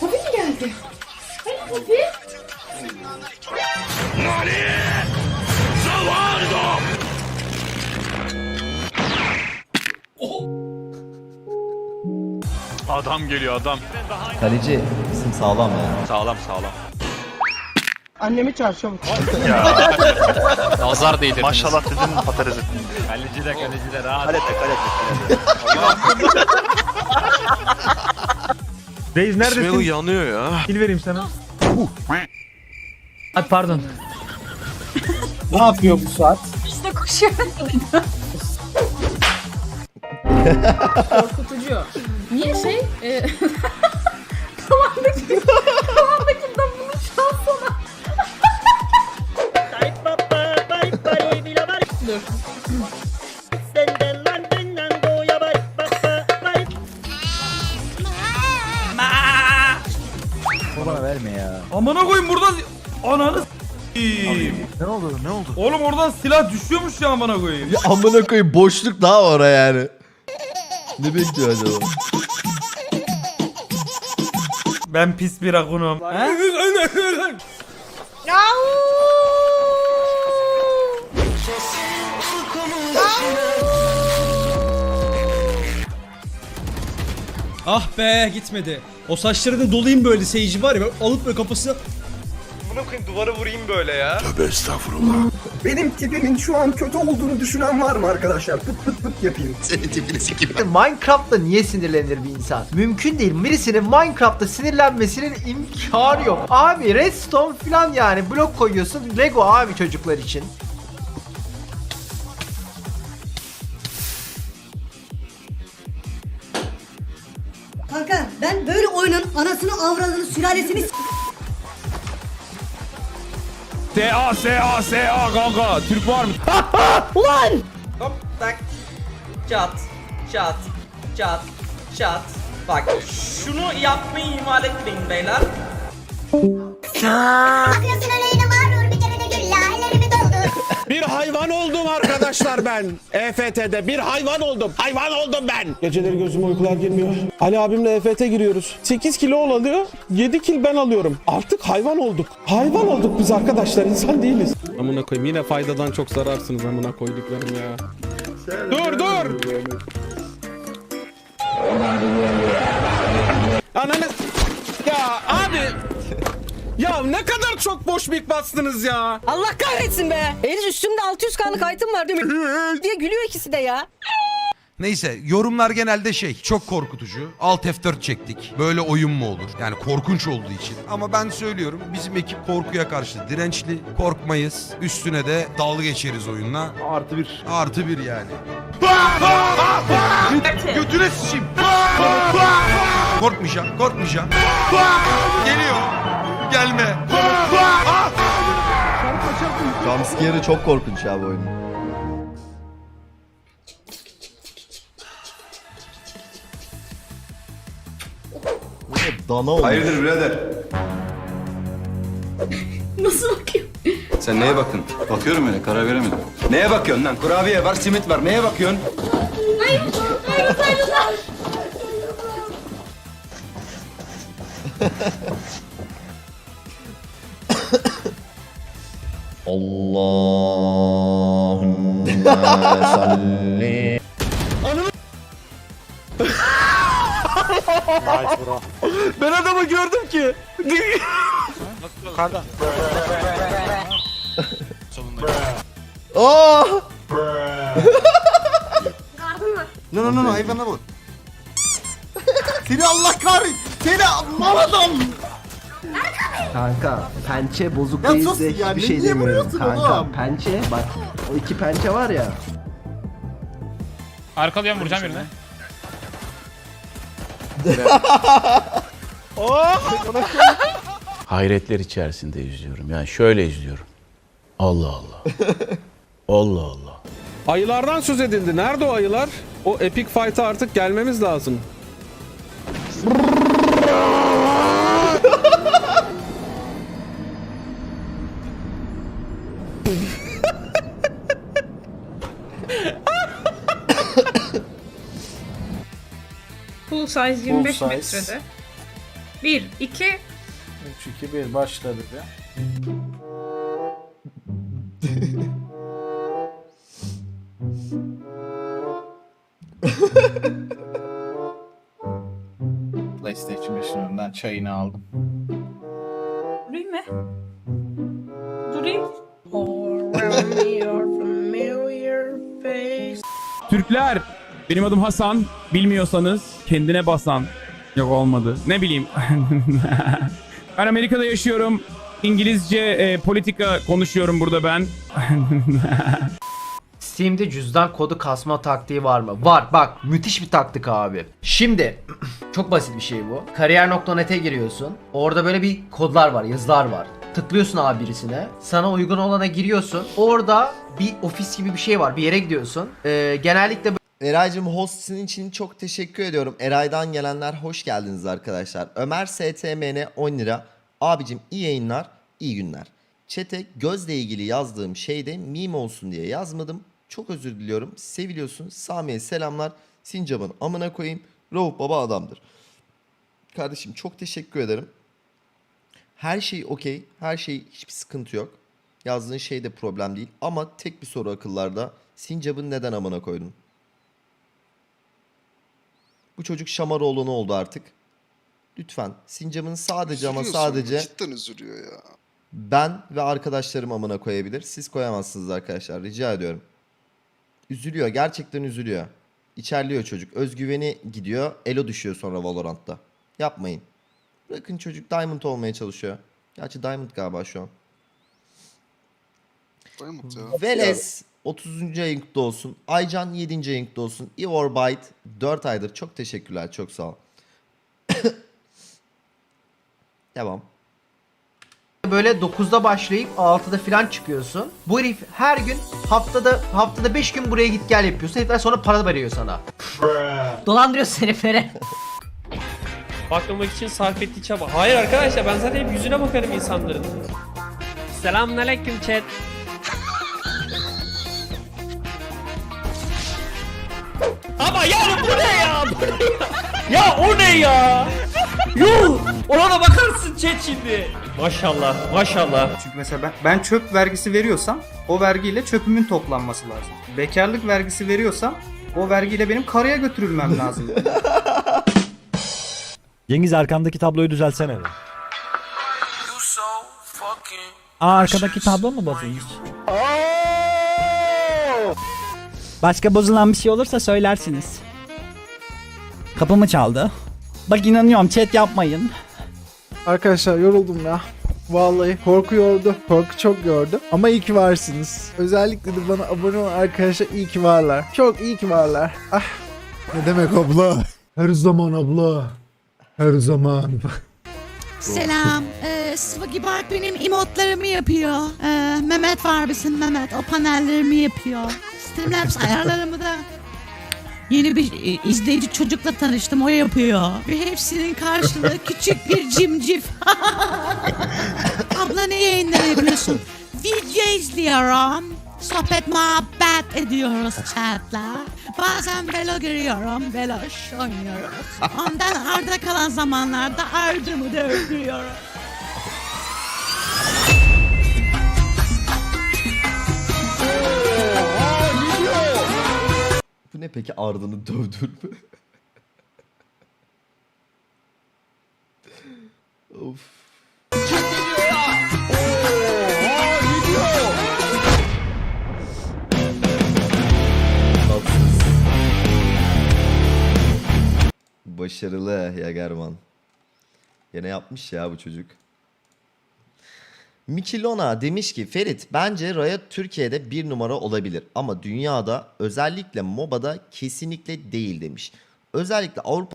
Hopi mi geldi? Hani Hopi? Adam geliyor adam. Kaleci isim sağlam ya. Sağlam sağlam. Annemi çağır çabuk. Nazar değdirdiniz. Maşallah dedin patarız ettin. Kaleci de kaleci de rahat. Kalete kalete. Reis neredesin? yanıyor ya. Kill vereyim sana. Hadi pardon. Ne yapıyor bu saat? İşte koşuyor. Korkutucu. Niye şey? E, tavandaki, tavandaki davulu çalsana. Oğlum oradan silah düşüyormuş ya amına koyayım. Ya amına koyayım boşluk daha var oraya yani. Ne bekliyor acaba? Ben pis bir akunum. Ah be gitmedi. O saçlarını dolayım böyle seyirci var ya alıp böyle kafasına Bunu koyayım duvara vurayım böyle ya. Benim tipimin şu an kötü olduğunu düşünen var mı arkadaşlar? Pıt pıt pıt yapayım. Minecraft'ta niye sinirlenir bir insan? Mümkün değil. Birisinin Minecraft'ta sinirlenmesinin imkanı yok. Abi redstone falan yani blok koyuyorsun. Lego abi çocuklar için. Kanka ben böyle oyunun anasını avradını sülalesini s- S-A S-A S-A kanka. Türk var mı? Hop tak. Çat. Çat. Çat. Çat. Bak şunu yapmayı ihmal etmeyin beyler. Bir hayvan oldum arkadaşlar ben. EFT'de bir hayvan oldum. Hayvan oldum ben. Geceleri gözüme uykular girmiyor. Ali abimle EFT giriyoruz. 8 kilo o alıyor. 7 kil ben alıyorum. Artık hayvan olduk. Hayvan olduk biz arkadaşlar. insan değiliz. Amına koyayım yine faydadan çok zararsınız amına koyduklarım ya. Dur dur. Ananı... Ya abi... Ya ne kadar çok boş mik bastınız ya. Allah kahretsin be. Henüz üstümde 600 kanlık item var değil mi? diye gülüyor ikisi de ya. Neyse yorumlar genelde şey çok korkutucu. Alt F4 çektik. Böyle oyun mu olur? Yani korkunç olduğu için. Ama ben söylüyorum bizim ekip korkuya karşı dirençli. Korkmayız. Üstüne de dalga geçeriz oyunla. Artı bir. Artı bir yani. Götüne sıçayım. Korkmayacağım, korkmayacağım. Geliyor. Gelme. Jumpscare'ı çok korkunç ya bu oyunun. Bu ne dana olmuş. Hayırdır birader? Nasıl bakıyor? Sen neye bakın? Bakıyorum öyle karar veremedim. Neye bakıyorsun lan? Kurabiye var, simit var. Neye bakıyorsun? Hayır, hayır, hayır, Allahümme salli. Ben adamı gördüm ki. Oh! No no no no hayvana vur. Seni Allah kahretsin. Seni mal adam. Kanka pençe bozuk Ya değilse ya, hiçbir şey niye demiyorum. vuruyorsun Kanka oğlum? pençe bak o iki pençe var ya. Arkalıyorum vuracağım birine. Hayretler içerisinde izliyorum. Yani şöyle izliyorum. Allah Allah. Allah Allah. Ayılardan söz edildi. Nerede o ayılar? O epic fight'a artık gelmemiz lazım. Size 25 size. metrede. 1, 2, 3, 2, 1 başladı. PlayStation 5'in önünden çayını aldım. Durayım mı? Durayım. Türkler. Benim adım Hasan. Bilmiyorsanız kendine basan. Yok olmadı. Ne bileyim. ben Amerika'da yaşıyorum. İngilizce e, politika konuşuyorum burada ben. Steam'de cüzdan kodu kasma taktiği var mı? Var bak müthiş bir taktik abi. Şimdi çok basit bir şey bu. Kariyer.net'e giriyorsun. Orada böyle bir kodlar var, yazılar var. Tıklıyorsun abi birisine. Sana uygun olana giriyorsun. Orada bir ofis gibi bir şey var. Bir yere gidiyorsun. Ee, genellikle Eray'cım hostin için çok teşekkür ediyorum. Eray'dan gelenler hoş geldiniz arkadaşlar. Ömer STMN 10 lira. Abicim iyi yayınlar, iyi günler. Çete gözle ilgili yazdığım şeyde meme olsun diye yazmadım. Çok özür diliyorum. Seviliyorsun. Sami'ye selamlar. Sincap'ın amına koyayım. Rauf baba adamdır. Kardeşim çok teşekkür ederim. Her şey okey. Her şey hiçbir sıkıntı yok. Yazdığın şey de problem değil. Ama tek bir soru akıllarda. Sincap'ın neden amına koydun? Bu çocuk Şamaroğlu ne oldu artık? Lütfen Sincap'ın sadece ama sadece Cidden üzülüyor ya. ben ve arkadaşlarım amına koyabilir. Siz koyamazsınız arkadaşlar. Rica ediyorum. Üzülüyor. Gerçekten üzülüyor. İçerliyor çocuk. Özgüveni gidiyor. Elo düşüyor sonra Valorant'ta. Yapmayın. Bırakın çocuk Diamond olmaya çalışıyor. Gerçi Diamond galiba şu an. Veles 30. ayın kutlu olsun. Aycan 7. ayın kutlu olsun. Ivor Byte 4 aydır. Çok teşekkürler. Çok sağ ol. Devam. böyle 9'da başlayıp 6'da falan çıkıyorsun. Bu herif her gün haftada haftada 5 gün buraya git gel yapıyorsun. Herifler sonra para veriyor sana. Dolandırıyor seni heriflere. Bakmamak için sarf ettiği çaba. Hayır arkadaşlar ben zaten hep yüzüne bakarım insanların. Selamünaleyküm chat. Ama yani bu ne ya? Bu ne ya? Ya o ne ya? Yuh! Ona da bakarsın chat şimdi. Maşallah, maşallah. Çünkü mesela ben, ben çöp vergisi veriyorsam o vergiyle çöpümün toplanması lazım. Bekarlık vergisi veriyorsam o vergiyle benim karaya götürülmem lazım. Cengiz arkandaki tabloyu düzeltsene. Aa arkadaki tablo mu bozulmuş? Başka bozulan bir şey olursa söylersiniz. Kapımı çaldı. Bak inanıyorum chat yapmayın. Arkadaşlar yoruldum ya. Vallahi korku yordu. Korku çok yordu. Ama iyi ki varsınız. Özellikle de bana abone olan arkadaşlar iyi ki varlar. Çok iyi ki varlar. Ah. Ne demek abla? Her zaman abla. Her zaman. Selam. Ee, Swaggy Bark benim emotlarımı yapıyor. Ee, Mehmet var bizim Mehmet. O panellerimi yapıyor. Streamlabs ayarlarımı yeni bir e, izleyici çocukla tanıştım. O yapıyor. Ve hepsinin karşılığı küçük bir cimcif. Abla ne yayınlar yapıyorsun? Video izliyorum. Sohbet muhabbet ediyoruz chatla. Bazen Velo giriyorum. Veloş oynuyoruz. Ondan arda kalan zamanlarda ardımı da ne peki ardını dövdürme? of. Tatsız. Başarılı Yagerman. Yine yapmış ya bu çocuk. Mikilona demiş ki Ferit bence Riot Türkiye'de bir numara olabilir ama dünyada özellikle MOBA'da kesinlikle değil demiş. Özellikle Avrupa